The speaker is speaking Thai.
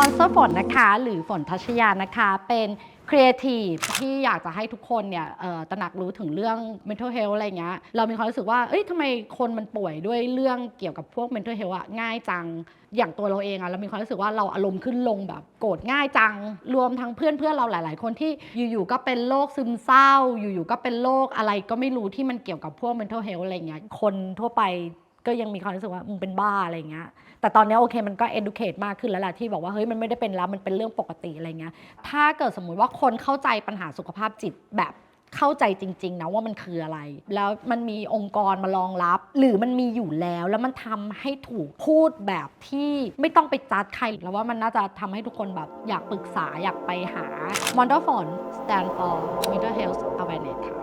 อนสเตอร์ฝนนะคะ หรือฝนทัชยานะคะ เป็นครีเอทีฟที่อยากจะให้ทุกคนเนี่ยตระหนักรู้ถึงเรื่อง mental health อะไรเงี้ย เรามีความรู้สึกว่า เอ้ยทำไมคนมันป่วยด้วยเรื่องเกี่ยวกับพวก mental health อะง่ายจัง อย่างตัวเราเองอะเรามีความรู้สึกว่าเราอารมณ์ขึ้นลงแบบโกรธง่ายจัง รวมทั้งเพื่อนเพื่อนเราหลาย ๆ คนที่อยู่ๆก็เป็นโรคซึมเศร้า อยู่ๆก็เป็นโรคอะไรก็ไม่รู้ที่มันเกี่ยวกับพวก mental health อะไรเงี้ย คนทั่วไป ก็ยังมีความรู้สึกว่ามึงเป็นบ้าอะไรเงี้ย แต่ตอนนี้โอเคมันก็ educate มากขึ้นแล้วแหละที่บอกว่าเฮ้ยมันไม่ได้เป็นแล้วมันเป็นเรื่องปกติอะไรเงี้ย ถ้าเกิดสมมุติว่าคนเข้าใจปัญหาสุขภาพจิตแบบเข้าใจจริง ๆ นะว่ามันคืออะไร แล้วมันมีองค์กรมารองรับ หรือมันมีอยู่แล้ว แล้วมันทำให้ถูกพูดแบบที่ไม่ต้องไปจัดใครแล้วว่ามันน่าจะทำให้ทุกคนแบบอยากปรึกษาอยากไปหา m o n d e r f o n stand for mental health awareness ค่ะ